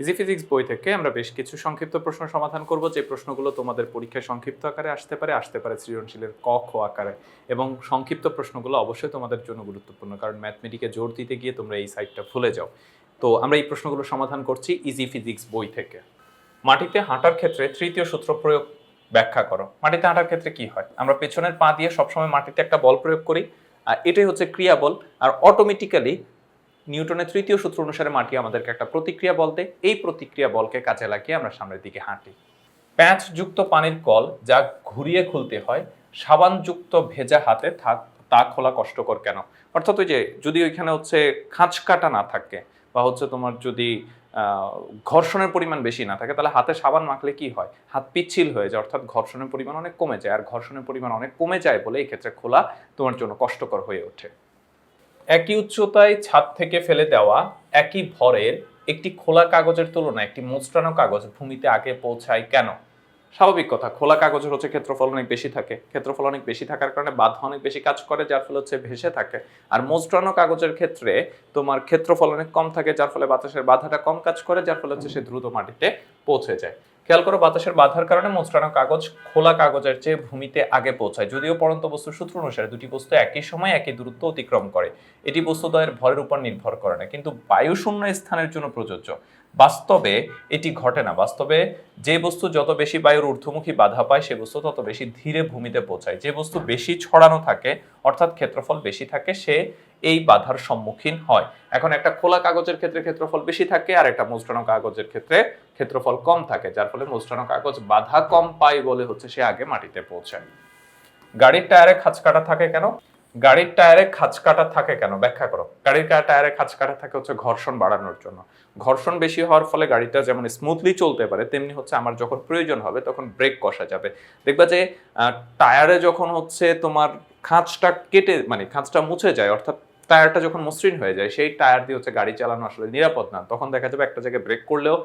Easy physics বই থেকে আমরা বেশ কিছু সংক্ষিপ্ত প্রশ্ন সমাধান করব। যে প্রশ্নগুলো তোমাদের পরীক্ষায় সংক্ষিপ্ত আকারে আসতে পারে আসতে পারে সৃজনশীলের ক, খ আকারে। এবং সংক্ষিপ্ত প্রশ্নগুলো অবশ্যই তোমাদের জন্য গুরুত্বপূর্ণ, কারণ ম্যাথমেটিকে জোর দিতে গিয়ে তোমরা এই সাইডটা ভুলে যাও। তো আমরা এই প্রশ্নগুলো সমাধান করছি ইজি ফিজিক্স বই থেকে। মাটিতে হাঁটার ক্ষেত্রে তৃতীয় সূত্র প্রয়োগ ব্যাখ্যা করো। মাটিতে হাঁটার ক্ষেত্রে কি হয়? আমরা পেছনের পা দিয়ে সবসময় মাটিতে একটা বল প্রয়োগ করি। আর এটাই হচ্ছে ক্রিয়া বল আর অটোমেটিক্যালি নিউটনের তৃতীয় সূত্র অনুসারে মাটি আমাদেরকে একটা প্রতিক্রিয়া বল দেয়। এই প্রতিক্রিয়া বলকে কাজে লাগিয়ে আমরা সামনের দিকে হাঁটি। প্যাঁচ যুক্ত পানির কল যা ঘুরিয়ে খুলতে হয়, সাবানযুক্ত ভেজা হাতে থাক, তা খোলা কষ্টকর কেন? অর্থাৎ ওই যে যদি ওইখানে হচ্ছে খাঁচ কাটা না থাকে বা হচ্ছে তোমার যদি ঘর্ষণের পরিমাণ বেশি না থাকে, তাহলে হাতে সাবান মাখলে কি হয়? হাত পিচ্ছিল হয়ে যায়, অর্থাৎ ঘর্ষণের পরিমাণ অনেক কমে যায়। আর ঘর্ষণের পরিমাণ অনেক কমে যায় বলে এই ক্ষেত্রে খোলা তোমার জন্য কষ্টকর হয়ে ওঠে। একই উচ্চতায় ছাদ থেকে ফেলে দেওয়া একই ভরের একটি খোলা কাগজের তুলনায়, একটি মোচড়ানো কাগজ ভূমিতে আগে পৌঁছায় কেন? স্বাভাবিক কথা, খোলা কাগজের হচ্ছে ক্ষেত্রফল অনেক বেশি থাকে। ক্ষেত্রফল অনেক বেশি থাকার কারণে বাধা অনেক বেশি কাজ করে, যার ফলে হচ্ছে ভেসে থাকে। আর মোচড়ানো কাগজের ক্ষেত্রে তোমার ক্ষেত্রফল অনেক কম থাকে, যার ফলে বাতাসের বাধাটা কম কাজ করে, যার ফলে হচ্ছে সে দ্রুত মাটিতে পৌঁছে যায়। খেয়াল করো, বাতাসের বাধার কারণে মোচড়ানো কাগজ খোলা কাগজের চেয়ে ভূমিতে আগে পৌঁছায়। যদিও পরন্ত বস্তুর সূত্র অনুসারে দুটি বস্তু একই সময় একই দূরত্ব অতিক্রম করে। এটি বস্তুদ্বয়ের ভরের উপর নির্ভর করে না, কিন্তু বায়ুশূন্য স্থানের জন্য প্রযোজ্য। বাস্তবে এটি ঘটে না। বাস্তবে যে বস্তু যত বেশি বায়ুর ঊর্ধ্বমুখী বাধা পায়, সে বস্তু তত বেশি ধীরে ভূমিতে পৌঁছায়। যে বস্তু বেশি ছড়ানো থাকে, অর্থাৎ ক্ষেত্রফল বেশি থাকে, সে এই বাধার সম্মুখীন হয়। এখন একটা খোলা কাগজের ক্ষেত্রে ক্ষেত্রফল বেশি থাকে আর একটা মোচড়ানো কাগজের ক্ষেত্রে ক্ষেত্রফল কম থাকে, যার ফলে মোচড়ানো কাগজ বাধা কম পায় বলে হচ্ছে সে আগে মাটিতে পৌঁছায়। গাড়ির টায়ারে খাঁচ কাটা থাকে কেন? গাড়ির টায়ারে খাঁচ কাটা থাকে কেন? ব্যাখ্যা করো। গাড়ির টায়ারে খাঁচ কাটা থাকে হচ্ছে ঘর্ষণ বাড়ানোর জন্য। ঘর্ষণ বেশি হওয়ার ফলে গাড়িটা যেমন স্মুথলি চলতে পারে, তেমনি হচ্ছে আমার যখন প্রয়োজন হবে তখন ব্রেক কষা যাবে। দেখবা যে টায়ারে যখন হচ্ছে তোমার খাঁচটা কেটে মানে খাঁচটা মুছে যায়, অর্থাৎ টায়ারটা যখন মসৃণ হয়ে যায়, সেই টায়ার দিয়ে হচ্ছে গাড়ি চালানো আসলে নিরাপদ না। তখন দেখা যাবে একটা জায়গায় ব্রেক করলেও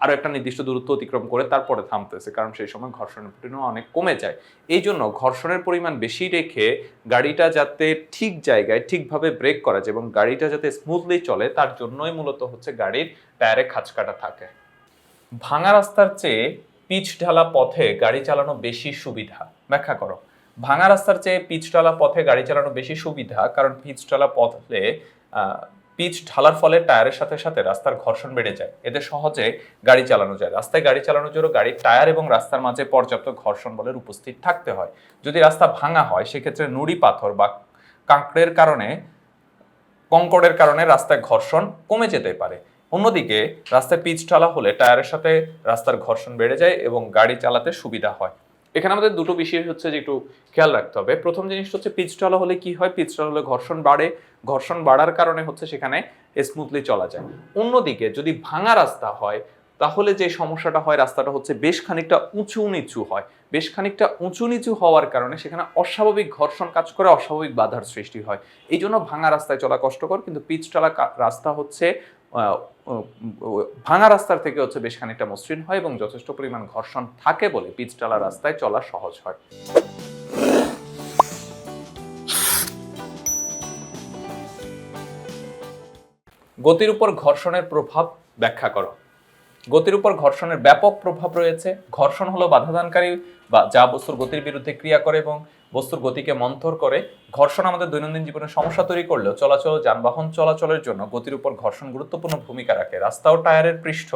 আরও একটা নির্দিষ্ট দূরত্ব অতিক্রম করে তারপরে থামতেছে, কারণ সেই সময় ঘর্ষণের পরিমাণ অনেক কমে যায়। এই জন্য ঘর্ষণের পরিমাণ বেশি রেখে গাড়িটা যাতে ঠিক জায়গায় ঠিকভাবে ব্রেক করা যায় এবং গাড়িটা যাতে স্মুথলি চলে, তার জন্যই মূলত হচ্ছে গাড়ির টায়ারে খাঁচ কাটা থাকে। ভাঙা রাস্তার চেয়ে পিচ ঢালা পথে গাড়ি চালানো বেশি সুবিধা। ব্যাখ্যা করো। ভাঙা রাস্তার চেয়ে পিচ ঢালা পথে গাড়ি চালানো বেশি সুবিধা, কারণ পিচ ঢালা পথে পিচ ঢালার ফলে টায়ারের সাথে সাথে রাস্তার ঘর্ষণ বেড়ে যায়। এতে সহজে গাড়ি চালানো যায়। রাস্তায় গাড়ি চালানোর জন্য গাড়ির টায়ার এবং রাস্তার মাঝে পর্যাপ্ত ঘর্ষণ বলের উপস্থিত থাকতে হয়। যদি রাস্তা ভাঙা হয়, সেক্ষেত্রে নুড়ি পাথর বা কাঁকড়ের কারণে, কঙ্কড়ের কারণে রাস্তায় ঘর্ষণ কমে যেতে পারে। অন্যদিকে, রাস্তায় পিচ ঢালা হলে টায়ারের সাথে রাস্তার ঘর্ষণ বেড়ে যায় এবং গাড়ি চালাতে সুবিধা হয়। এখানে আমাদের দুটো বিষয় হচ্ছে যে একটু খেয়াল রাখতে হবে। প্রথম জিনিসটা হচ্ছে পিচ ঢালা হলে কি হয়? পিচ ঢালা হলে ঘর্ষণ বাড়ে। ঘর্ষণ বাড়ার কারণে হচ্ছে সেখানে স্মুথলি চলা যায়। অন্যদিকে যদি ভাঙা রাস্তা হয়, তাহলে যে সমস্যাটা হয় রাস্তাটা হচ্ছে বেশ খানিকটা উঁচু নিচু হয়। বেশ খানিকটা উঁচু নিচু হওয়ার কারণে সেখানে অস্বাভাবিক ঘর্ষণ কাজ করে, অস্বাভাবিক বাধার সৃষ্টি হয়। এই জন্য ভাঙা রাস্তায় চলা কষ্টকর, কিন্তু পিচটালা রাস্তা হচ্ছে ভাঙা রাস্তার থেকে হচ্ছে বেশ খানিকটা মসৃণ হয় এবং যথেষ্ট পরিমাণ ঘর্ষণ থাকে বলে পিচটালা রাস্তায় চলা সহজ হয়। গতির উপর ঘর্ষণের প্রভাব ব্যাখ্যা করো। গতির উপর ঘর্ষণের ব্যাপক প্রভাব রয়েছে। ঘর্ষণ হলো বাধাদানকারী বা যা বস্তুর গতির বিরুদ্ধে ক্রিয়া করে এবং বস্তুর গতিকে মন্থর করে। ঘর্ষণ আমাদের দৈনন্দিন জীবনে সমস্যা তৈরি করলেও চলাচল, যানবাহন চলাচলের জন্য গতির উপর ঘর্ষণ গুরুত্বপূর্ণ ভূমিকা রাখে। রাস্তা ও টায়ারের পৃষ্ঠ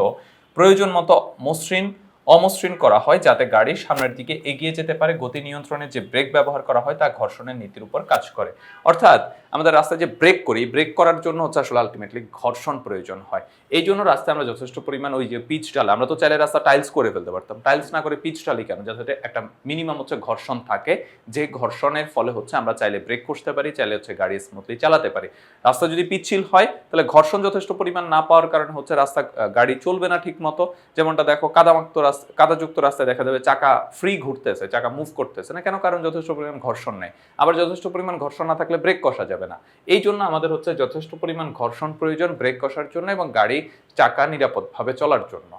প্রয়োজন মতো মসৃণ অমসৃণ করা হয় যাতে গাড়ি সামনের দিকে এগিয়ে যেতে পারে। গতি নিয়ন্ত্রণে যে ব্রেক ব্যবহার করা হয় তা ঘর্ষণের নীতির উপর কাজ করে। অর্থাৎ আমাদের রাস্তায় যে ব্রেক করি ব্রেক করার জন্য হচ্ছে আসলে আলটিমেটলি ঘর্ষণ প্রয়োজন হয়। এই জন্য রাস্তায় আমরা যথেষ্ট পরিমাণ ওই যে পিচ ডাল আমরা তো চাইলে রাস্তা টাইলস করে ফেলতে পারতাম। টাইলস না করে পিচ ডালি কেন? যাতে একটা মিনিমাম হচ্ছে ঘর্ষণ থাকে। যে ঘর্ষণের ফলে হচ্ছে আমরা চাইলে ব্রেক করতে পারি, চাইলে হচ্ছে গাড়ি স্মুথলি চালাতে পারি। রাস্তা যদি পিচ্ছিল হয়, তাহলে ঘর্ষণ যথেষ্ট পরিমাণ না পাওয়ার কারণে হচ্ছে রাস্তা গাড়ি চলবে না ঠিক মতো যেমনটা দেখো, কাদামাক্ত রাস্তা কাদাযুক্ত রাস্তায় দেখা যাবে চাকা ফ্রি ঘুরতেছে, চাকা মুভ করতেছে না। কেন? কারণ যথেষ্ট পরিমাণ ঘর্ষণ নেই। আবার যথেষ্ট পরিমাণ ঘর্ষণ না থাকলে ব্রেক কষা যাবে না। এই জন্য আমাদের হচ্ছে যথেষ্ট পরিমাণ ঘর্ষণ প্রয়োজন ব্রেক কষার জন্য এবং গাড়ি চাকা নিরাপদভাবে চলার জন্য।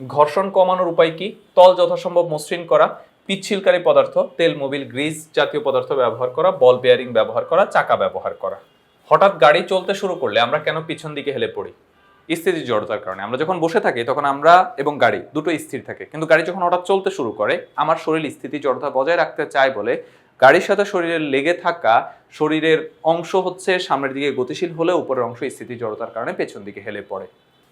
ঘর্ষণ কমানোর উপায় কি? তল যথাসম্ভব মসৃণ করা, পিচ্ছিলকারী পদার্থ, তেল, মোবিল গ্রিজ জাতীয় পদার্থ ব্যবহার করা, বল বেয়ারিং ব্যবহার করা, চাকা ব্যবহার করা। হঠাৎ গাড়ি চলতে শুরু করলে আমরা কেন পিছন দিকে হেলে পড়ি? স্থিতি জড়তার কারণে। আমরা যখন বসে থাকি, তখন আমরা এবং গাড়ি দুটো স্থির থাকে। কিন্তু গাড়ি যখন হঠাৎ চলতে শুরু করে, আমার শরীর স্থিতি জড়তা বজায় রাখতে চায় বলে, গাড়ির সাথে শরীরের লেগে থাকা শরীরের অংশ হচ্ছে সামনের দিকে গতিশীল হলে উপরের অংশ স্থিতি জড়তার কারণে পেছন দিকে হেলে পড়ে।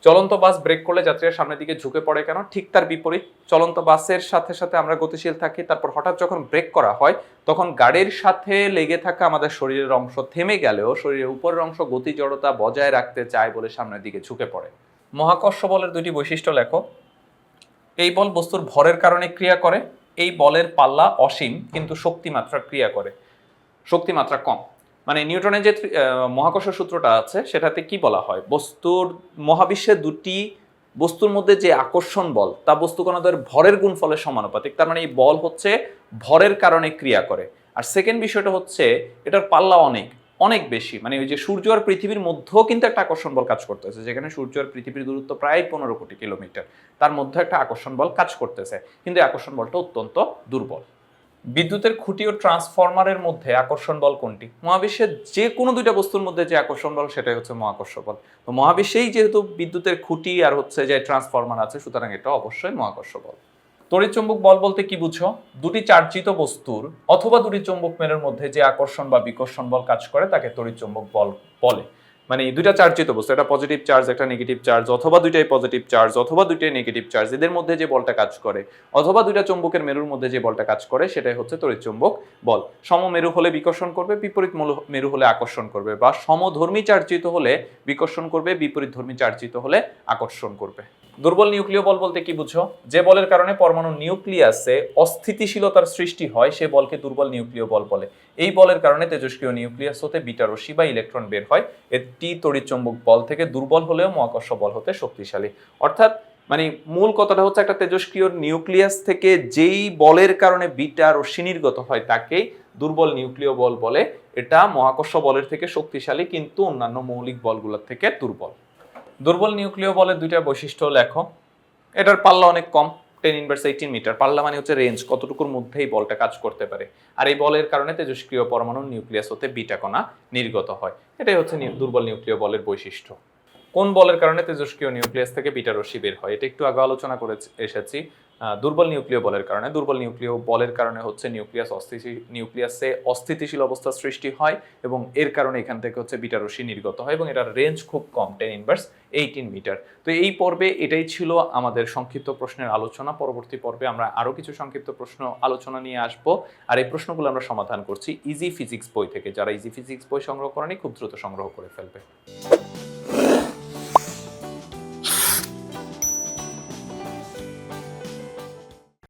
চলন্ত বাস ব্রেক করলে যাত্রীরা সামনের দিকে ঝুঁকে পড়ে কেন? ঠিক তার বিপরীত, চলন্ত বাসের সাথে সাথে আমরা গতিশীল থাকি, তারপর হঠাৎ যখন ব্রেক করা হয়, তখন গাড়ির সাথে লেগে থাকা আমাদের শরীরের অংশ থেমে গেলেও শরীরের উপরের অংশ গতি জড়তা বজায় রাখতে চায় বলে সামনের দিকে ঝুঁকে পড়ে। মহাকর্ষ বলের দুটি বৈশিষ্ট্য লেখো। এই বল বস্তুর ভরের কারণে ক্রিয়া করে, এই বলের পাল্লা অসীম, কিন্তু শক্তিমাত্রা ক্রিয়া করে। শক্তিমাত্রা কম। মানে নিউটনের যে মহাকর্ষ সূত্রটা আছে, সেটাতে কি বলা হয়? বস্তুর মহাবিশ্বে দুটি বস্তুর মধ্যে যে আকর্ষণ বল, তা বস্তু কণাদের ভরের গুণফলের সমানুপাতিক। তার মানে এই বল হচ্ছে ভরের কারণে ক্রিয়া করে। আর সেকেন্ড বিষয়টা হচ্ছে, এটার পাল্লা অনেক অনেক বেশি। মানে ওই যে সূর্য আর পৃথিবীর মধ্যেও কিন্তু একটা আকর্ষণ বল কাজ করতেছে। যেখানে সূর্য আর পৃথিবীর দূরত্ব প্রায় পনেরো কোটি কিলোমিটার। তার মধ্যে একটা আকর্ষণ বল কাজ করতেছে। কিন্তু আকর্ষণ বলটা অত্যন্ত দুর্বল। বিদ্যুতের খুঁটি ও ট্রান্সফরমারের মধ্যে আকর্ষণ বল কোনটি? মহাবিশ্বের যে কোনো দুইটা বস্তুর মধ্যে যে আকর্ষণ বল, সেটাই হচ্ছে মহাকর্ষ বল। তো মহাবিশ্বেই যেহেতু বিদ্যুতের খুঁটি আর হচ্ছে যে ট্রান্সফরমার আছে, সুতরাং এটা অবশ্যই মহাকর্ষ বল। তড়িৎচুম্বক বল বলতে কি বুঝো? দুটি চার্জিত বস্তুর অথবা দুটি চুম্বক মেরুর মধ্যে যে আকর্ষণ বা বিকর্ষণ বল কাজ করে, তাকে তড়িৎচুম্বক বল বলে। মানে এই দুইটা চার্জিত বস্তু, একটা পজিটিভ চার্জ একটা নেগেটিভ চার্জ অথবা দুইটাই পজিটিভ চার্জ অথবা দুইটাই নেগেটিভ চার্জ এদের মধ্যে যে বলটা কাজ করে, অথবা দুইটা চুম্বকের মেরুর মধ্যে যে বলটা কাজ করে, সেটাই হচ্ছে তড়িৎ চুম্বক বল। সমমেরু হলে বিকর্ষণ করবে, বিপরীত মেরু হলে আকর্ষণ করবে, বা সমধর্মী চার্জিত হলে বিকর্ষণ করবে, বিপরীত ধর্মী চার্জিত হলে আকর্ষণ করবে। দুর্বল নিউক্লিয় বল বলতে কি বুঝো? যে বলের কারণে পরমাণু নিউক্লিয়াসে অস্থিতিশীলতার সৃষ্টি হয়, সে বলকে দুর্বল নিউক্লিয় বল বলে। এই বলের কারণে তেজস্ক্রিয় নিউক্লিয়াস হতে বিটা রশ্মি বা ইলেকট্রন বের হয়। এটি তড়িৎচুম্বক বল থেকে দুর্বল হলেও মহাকর্ষ বল হতে শক্তিশালী। অর্থাৎ মানে মূল কথাটা হচ্ছে একটা তেজস্ক্রিয় নিউক্লিয়াস থেকে যেই বলের কারণে বিটা রশ্মি নির্গত হয়, তাকেই দুর্বল নিউক্লিয় বল বলে। এটা মহাকর্ষ বলের থেকে শক্তিশালী, কিন্তু অন্যান্য মৌলিক বলগুলোর থেকে দুর্বল। দুর্বল নিউক্লিয় বলের দুইটা বৈশিষ্ট্য লেখো এটার পাল্লা অনেক কম টেন ইনভার্স এইটিন মিটার পাল্লা মানে হচ্ছে রেঞ্জ কতটুকুর মধ্যেই বলটা কাজ করতে পারে। আর এই বলের কারণে তেজস্ক্রিয় পরমাণু নিউক্লিয়াস হতে বিটা কণা নির্গত হয়। এটাই হচ্ছে দুর্বল নিউক্লিয় বলের বৈশিষ্ট্য। কোন বলের কারণে তেজস্ক্রিয় নিউক্লিয়াস থেকে বিটা রশ্মি বের হয়? এটা একটু আগে আলোচনা করে এসেছি। দুর্বল নিউক্লিয় বলের কারণে। দুর্বল নিউক্লিয় বলের কারণে হচ্ছে নিউক্লিয়াস অস্থিতি, নিউক্লিয়াসে অস্থিতিশীল অবস্থা সৃষ্টি হয় এবং এর কারণে এখান থেকে হচ্ছে বিটা নির্গত হয় এবং এটার রেঞ্জ খুব কম টেন ইনভার্স এইটিন মিটার তো এই পর্বে এটাই ছিল আমাদের সংক্ষিপ্ত প্রশ্নের আলোচনা। পরবর্তী পর্বে আমরা আরও কিছু সংক্ষিপ্ত প্রশ্ন আলোচনা নিয়ে আসব। আর এই প্রশ্নগুলো আমরা সমাধান করছি ইজি ফিজিক্স বই থেকে। যারা ইজি ফিজিক্স বই সংগ্রহ করেনি, খুব দ্রুত সংগ্রহ করে ফেলবে।